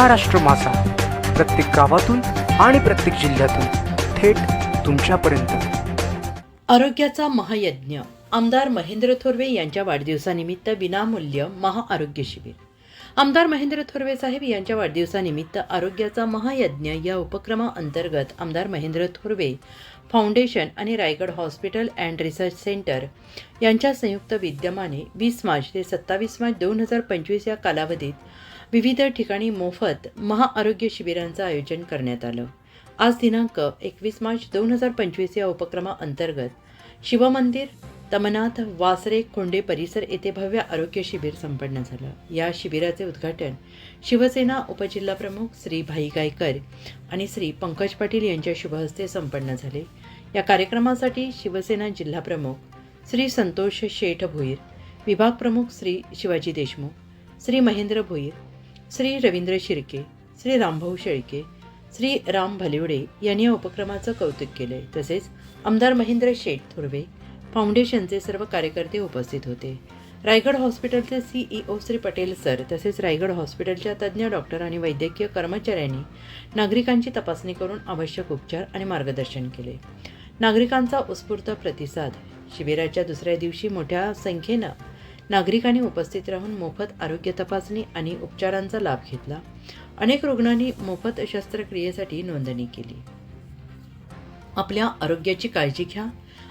महाराष्ट्र मासा प्रत्येक गावातून आणि प्रत्येक जिल्ह्यातून थेट तुमच्यापर्यंत. आरोग्याचा महायज्ञ. आमदार महेंद्र थोरवे यांच्या वाढदिवसानिमित्त विनामूल्य महाआरोग्य शिबिर. आमदार महेंद्र थोरवे साहेब यांच्या वाढदिवसानिमित्त आरोग्याचा महायज्ञ या उपक्रमाअंतर्गत आमदार महेंद्र थोरवे फाउंडेशन आणि Raigad hospital and research centre यांच्या संयुक्त विद्यमाने वीस मार्च ते सत्तावीस मार्च दोन हजार पंचवीस या कालावधीत विविध ठिकाणी मोफत महाआरोग्य शिबिरांचं आयोजन करण्यात आलं. आज दिनांक एकवीस मार्च दोन हजार पंचवीस या उपक्रमाअंतर्गत शिवमंदिर तमनाथ वासरे खोंडे परिसर येथे भव्य आरोग्य शिबिर संपन्न झालं. या शिबिराचे उद्घाटन शिवसेना उपजिल्हाप्रमुख श्री भाई गायकर आणि श्री पंकज पाटील यांच्या शुभहस्ते संपन्न झाले. या कार्यक्रमासाठी शिवसेना जिल्हाप्रमुख श्री संतोष शेठ भोईर विभाग प्रमुख श्री शिवाजी देशमुख श्री महेंद्र भोईर श्री रवींद्र शिर्के श्री रामभाऊ शेळके श्री राम भलिवडे यांनी या उपक्रमाचं कौतुक केले तसेच आमदार महेंद्र शेठ थुर्वे फाउंडेशनचे सर्व कार्यकर्ते उपस्थित होते. रायगड हॉस्पिटलचे सीईओ श्री पटेल सर तसेच रायगड हॉस्पिटलच्या तज्ज्ञ डॉक्टर आणि वैद्यकीय कर्मचाऱ्यांनी नागरिकांची तपासणी करून आवश्यक उपचार आणि मार्गदर्शन केले. नागरिकांचा उत्स्फूर्त प्रतिसाद शिबिराच्या दुसऱ्या दिवशी मोठ्या संख्येनं नागरिकांनी उपस्थित राहून मोफत आरोग्य तपासणी आणि उपचारांचा लाभ घेतला. अनेक रुग्णांनी मोफत शस्त्रक्रियेसाठी नोंदणी केली. आपल्या आरोग्याची काळजी घ्या